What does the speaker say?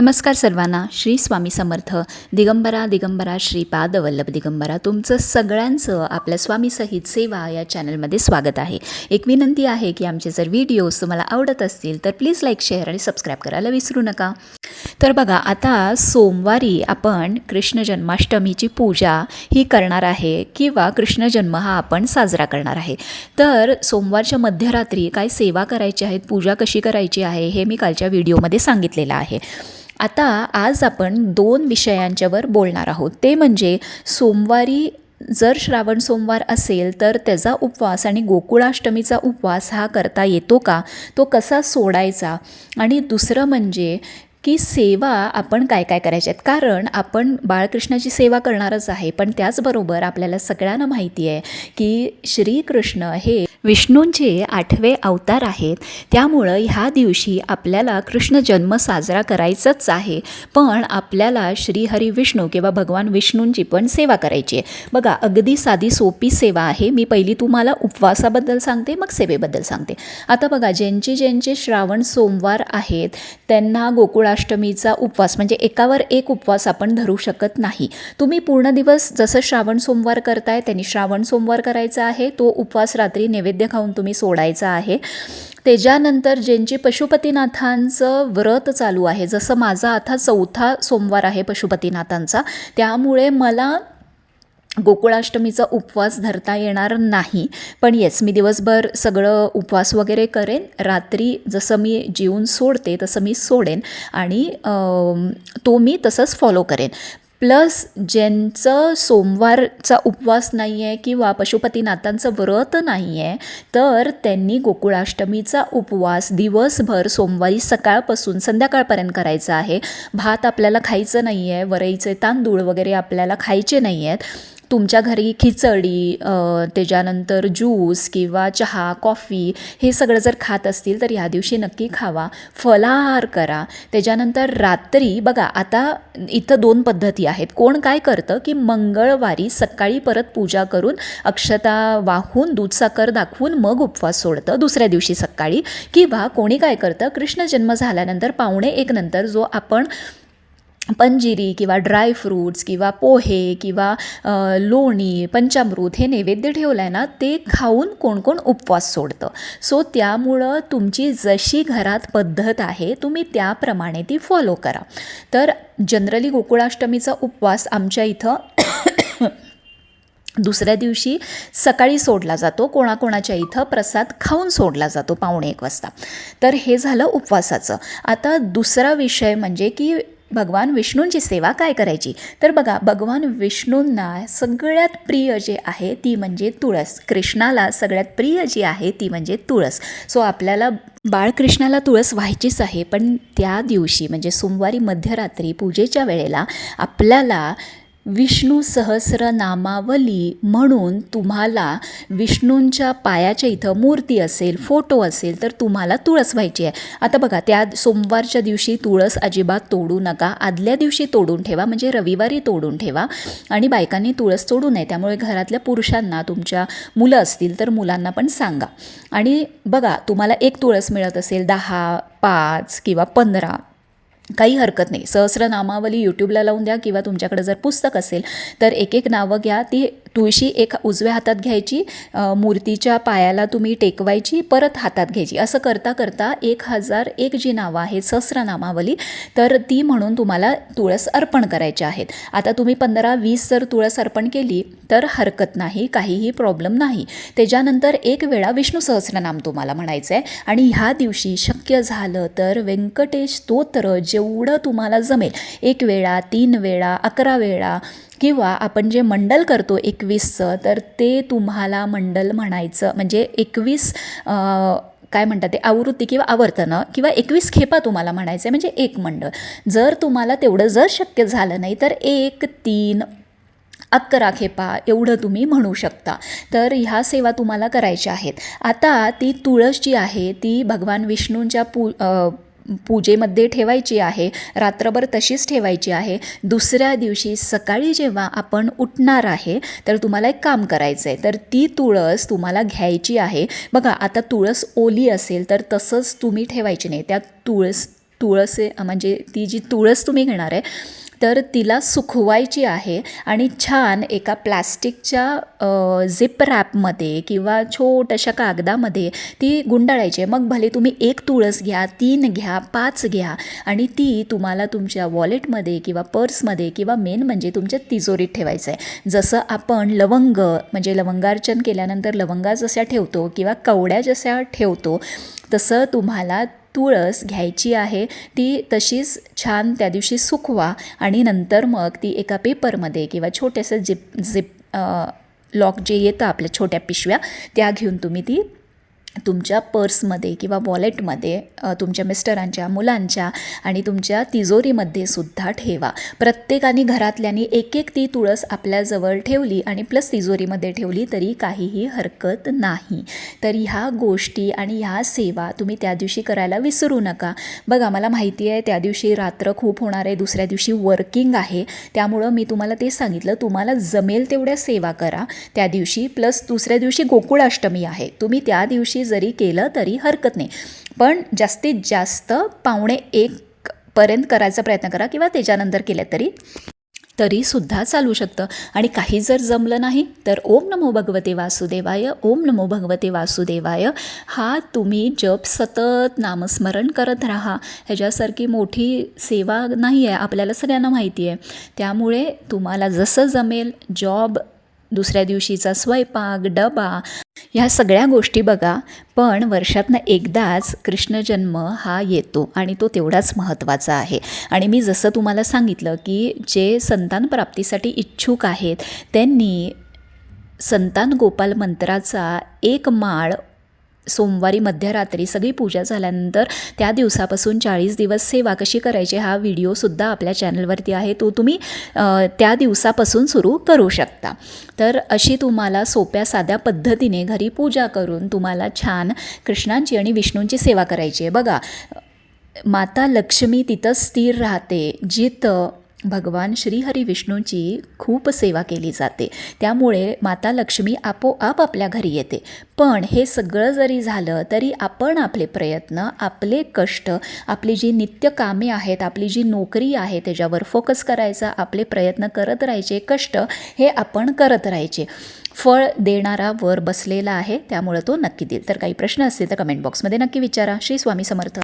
नमस्कार सर्वांना श्री स्वामी समर्थ. दिगंबरा दिगंबरा श्रीपाद वल्लभ दिगंबरा. तुमचं सगळ्यांचं आपल्या स्वामी सहित सेवा या चॅनलमध्ये स्वागत आहे. एक विनंती आहे की आमचे जर व्हिडिओज तुम्हाला आवडत असतील तर प्लीज लाईक शेअर आणि सबस्क्राईब करायला विसरू नका. तर बघा आता सोमवारी आपण कृष्ण जन्माष्टमीची पूजा ही करणार आहे किंवा कृष्ण जन्म हा आपण साजरा करणार आहे. तर सोमवारच्या मध्यरात्री काय सेवा करायची आहेत पूजा कशी करायची आहे हे मी कालच्या व्हिडिओमध्ये सांगितलेलं आहे. आता आज आपण दोन विषयांच्यावर बोलणार आहोत. ते म्हणजे सोमवारी जर श्रावण सोमवार असेल तर त्याचा उपवास आणि गोकुळाष्टमीचा उपवास हा करता येतो का? तो कसा सोडायचा? आणि दुसरं म्हणजे की सेवा आपण काय काय करायच्या आहेत कारण आपण बाळकृष्णाची सेवा करणारच आहे पण त्याचबरोबर आपल्याला सगळ्यांना माहिती आहे की श्रीकृष्ण हे विष्णूंचे आठवे अवतार आहेत. त्यामुळं ह्या दिवशी आपल्याला कृष्ण जन्म साजरा करायचाच आहे. पण आपल्याला श्रीहरी विष्णू किंवा भगवान विष्णूंची पण सेवा करायची आहे. बघा अगदी साधी सोपी सेवा आहे. मी पहिली तुम्हाला उपवासाबद्दल सांगते मग सेवेबद्दल सांगते. आता बघा ज्यांचे ज्यांचे श्रावण सोमवार आहेत त्यांना गोकुळाष्टमीचा उपवास म्हणजे एकावर एक उपवास आपण धरू शकत नाही. तुम्ही पूर्ण दिवस जसं श्रावण सोमवार करताय त्यांनी श्रावण सोमवार करायचा आहे. तो उपवास रात्री नैवेद्य खाऊन तुम्ही सोडायचा आहे. त्याच्यानंतर ज्यांची पशुपतीनाथांचं व्रत चालू आहे जसं माझा आता चौथा सोमवार आहे पशुपतीनाथांचा त्यामुळे मला गोकुळाष्टमीचा उपवास धरता येणार नाही. पण येस मी दिवसभर सगळं उपवास वगैरे करेन. रात्री जसं मी जेवून सोडते तसं मी सोडेन आणि तो मी तसंच फॉलो करेन. प्लस ज्यांचं सोमवारचा उपवास नाही आहे किंवा पशुपतीनाथांचं व्रत नाही आहे तर त्यांनी गोकुळाष्टमीचा उपवास दिवसभर सोमवारी सकाळपासून संध्याकाळपर्यंत करायचा आहे. भात आपल्याला खायचं नाही आहे वरईचे तांदूळ वगैरे आपल्याला खायचे नाही आहेत तुमच्या घरी खिचडी त्याच्यानंतर ज्यूस किंवा चहा कॉफी हे सगळं जर खात असतील तर ह्या दिवशी नक्की खावा. फलाहार करा. त्याच्यानंतर रात्री बघा आता इथं दोन पद्धती आहेत. कोण काय करतं की मंगळवारी सकाळी परत पूजा करून अक्षता वाहून दूधसाखर दाखवून मग उपवास सोडतं दुसऱ्या दिवशी सकाळी. किंवा कोणी काय करतं कृष्ण जन्म झाल्यानंतर पावणे एक नंतर जो आपण पंजिरी किंवा ड्रायफ्रूट्स किंवा पोहे किंवा लोणी पंचामृत हे नैवेद्य ठेवलं आहे ना ते खाऊन कोण कोण उपवास सोडतं. सो त्यामुळं तुमची जशी घरात पद्धत आहे तुम्ही त्याप्रमाणे ती फॉलो करा. तर जनरली गोकुळाष्टमीचा उपवास आमच्या इथं दुसऱ्या दिवशी सकाळी सोडला जातो कोणाकोणाच्या इथं प्रसाद खाऊन सोडला जातो पावणे एक वाजता. तर हे झालं उपवासाचं. आता दुसरा विषय म्हणजे की भगवान विष्णूंची सेवा काय करायची? तर बघा भगवान विष्णूंना सगळ्यात प्रिय जे आहे ती म्हणजे तुळस. कृष्णाला सगळ्यात प्रिय जी आहे ती म्हणजे तुळस. सो आपल्याला बाळकृष्णाला तुळस व्हायचीच आहे पण त्या दिवशी म्हणजे सोमवारी मध्यरात्री पूजेच्या वेळेला आपल्याला विष्णू सहस्रनामावली म्हणून तुम्हाला विष्णूंच्या पायाच्या इथं मूर्ती असेल फोटो असेल तर तुम्हाला तुळस व्हायची आहे. आता बघा त्या सोमवारच्या दिवशी तुळस अजिबात तोडू नका. आदल्या दिवशी तोडून ठेवा म्हणजे रविवारी तोडून ठेवा. आणि बायकांनी तुळस तोडू नये त्यामुळे घरातल्या पुरुषांना तुमच्या मुलं असतील तर मुलांना पण सांगा. आणि बघा तुम्हाला एक तुळस मिळत असेल दहा पाच किंवा पंधरा काही हरकत नाही. सहस्रनामावली यूट्यूबला लावून द्या किंवा तुमच्याकडे जर पुस्तक असेल तर एक एक नावं घ्या. ती तुळशी एक उजव्या हातात घ्यायची मूर्तीच्या पायाला तुम्ही टेकवायची परत हातात घ्यायची. असं करता करता एक हजार एक जी नावं आहेत सहस्रनामावली तर ती म्हणून तुम्हाला तुळस अर्पण करायची आहेत. आता तुम्ही पंधरा वीस जर तुळस अर्पण केली तर हरकत नाही काहीही प्रॉब्लेम नाही. त्याच्यानंतर एक वेळा विष्णू सहस्रनाम तुम्हाला म्हणायचं आहे आणि ह्या दिवशी शक्य झालं तर व्यंकटेश स्तोत्र जेवढं तुम्हाला जमेल एक वेळा तीन वेळा अकरा वेळा किंवा आपण जे मंडल करतो एकवीसचं तर ते तुम्हाला मंडल म्हणायचं. म्हणजे एकवीस काय म्हणतात ते आवृत्ती किंवा आवर्तनं किंवा एकवीस खेपा तुम्हाला म्हणायचं. आहे म्हणजे एक मंडळ. जर तुम्हाला तेवढं जर शक्य झालं नाही तर एक तीन अकरा खेपा एवढं तुम्ही म्हणू शकता. तर ह्या सेवा तुम्हाला करायच्या आहेत. आता ती तुळस जी आहे ती भगवान विष्णूंच्या पू पूजेमध्ये ठेवायची आहे रात्रभर तशीच ठेवायची आहे. दुसऱ्या दिवशी सकाळी जेव्हा आपण उठणार आहे तर तुम्हाला एक काम करायचं आहे तर ती तुळस तुम्हाला घ्यायची आहे. बघा आता तुळस ओली असेल तर तसंच तुम्ही ठेवायची नाही. त्या तुळस तुळस म्हणजे ती जी तुळस तुम्ही घेणार आहे तर तिला सुकवायची आहे आणि छान एका प्लॅस्टिकच्या झिप रॅपमध्ये किंवा छोट्याशा कागदामध्ये ती गुंडाळायची आहे. मग भले तुम्ही एक तुळस घ्या तीन घ्या पाच घ्या आणि ती तुम्हाला तुमच्या वॉलेटमध्ये किंवा पर्समध्ये किंवा मेन म्हणजे तुमच्या तिजोरीत ठेवायचं आहे. जसं आपण लवंग म्हणजे लवंगार्चन केल्यानंतर लवंगा जशा ठेवतो किंवा कवड्या जशा ठेवतो तसं तुम्हाला तुळस घ्यायची आहे ती तशीच छान त्या दिवशी सुकवा आणि नंतर मग ती एका पेपरमध्ये किंवा छोट्याशा जिप झिप लॉक जे येतं आपल्या छोट्या पिशव्या त्या घेऊन तुम्ही ती तुमच्या पर्समध्ये किंवा वॉलेटमध्ये तुमच्या मिस्टरांच्या मुलांच्या आणि तुमच्या तिजोरीमध्ये सुद्धा ठेवा. प्रत्येकाने घरातल्यानी एक एक ती तुळस आपल्याजवळ ठेवली आणि प्लस तिजोरीमध्ये ठेवली तरी काहीही हरकत नाही. तर ह्या गोष्टी आणि ह्या सेवा तुम्ही त्या दिवशी करायला विसरू नका. बघा मला माहिती आहे त्या दिवशी रात्र खूप होणार आहे दुसऱ्या दिवशी वर्किंग आहे. त्यामुळं मी तुम्हाला ते सांगितलं तुम्हाला जमेल तेवढ्या सेवा करा. त्या दिवशी प्लस दुसऱ्या दिवशी गोकुळाष्टमी आहे. तुम्ही त्या दिवशी जरी केलं तरी हरकत नाही. पण जास्तीत जास्त पावणे एक पर्यंत करायचा प्रयत्न करा किंवा त्याच्यानंतर केलं तरी तरीसुद्धा चालू शकतं. आणि काही जर जमलं नाही तर ओम नमो भगवते वासुदेवाय ओम नमो भगवते वासुदेवाय. हा तुम्ही जप सतत नामस्मरण करत राहा. ह्याच्यासारखी मोठी सेवा नाही आहे आपल्याला सगळ्यांना माहिती आहे. त्यामुळे तुम्हाला जसं जमेल जॉब दुसऱ्या दिवशीचा स्वयंपाक डबा ह्या सगळ्या गोष्टी बघा. पण वर्षातनं एकदाच कृष्ण जन्म हा येतो आणि तो तेवढाच महत्त्वाचा आहे. आणि मी जसं तुम्हाला सांगितलं की जे संतान प्राप्तीसाठी इच्छुक आहेत त्यांनी संतान गोपाल मंत्राचा एक माळ सोमवारी मध्यरात्री सगळी पूजा झाल्यानंतर त्या दिवसापासून चाळीस दिवस सेवा कशी करायची हा व्हिडिओसुद्धा आपल्या चॅनलवरती आहे. तो तुम्ही त्या दिवसापासून सुरू करू शकता. तर अशी तुम्हाला सोप्या साध्या पद्धतीने घरी पूजा करून तुम्हाला छान कृष्णांची आणि विष्णूंची सेवा करायची आहे. बघा माता लक्ष्मी तिथं स्थिर राहते जिथं भगवान श्रीहरी विष्णूंची खूप सेवा केली जाते. त्यामुळे माता लक्ष्मी आपोआप आपल्या घरी येते. पण हे सगळं जरी झालं तरी आपण आपले प्रयत्न आपले कष्ट आपली जी नित्य कामे आहेत आपली जी नोकरी आहे त्याच्यावर फोकस करायचा आपले प्रयत्न करत राहायचे कष्ट हे आपण करत राहायचे. फळ देणारा वर बसलेला आहे त्यामुळं तो नक्की देईल. तर काही प्रश्न असतील तर कमेंट बॉक्समध्ये नक्की विचारा. श्री स्वामी समर्थ.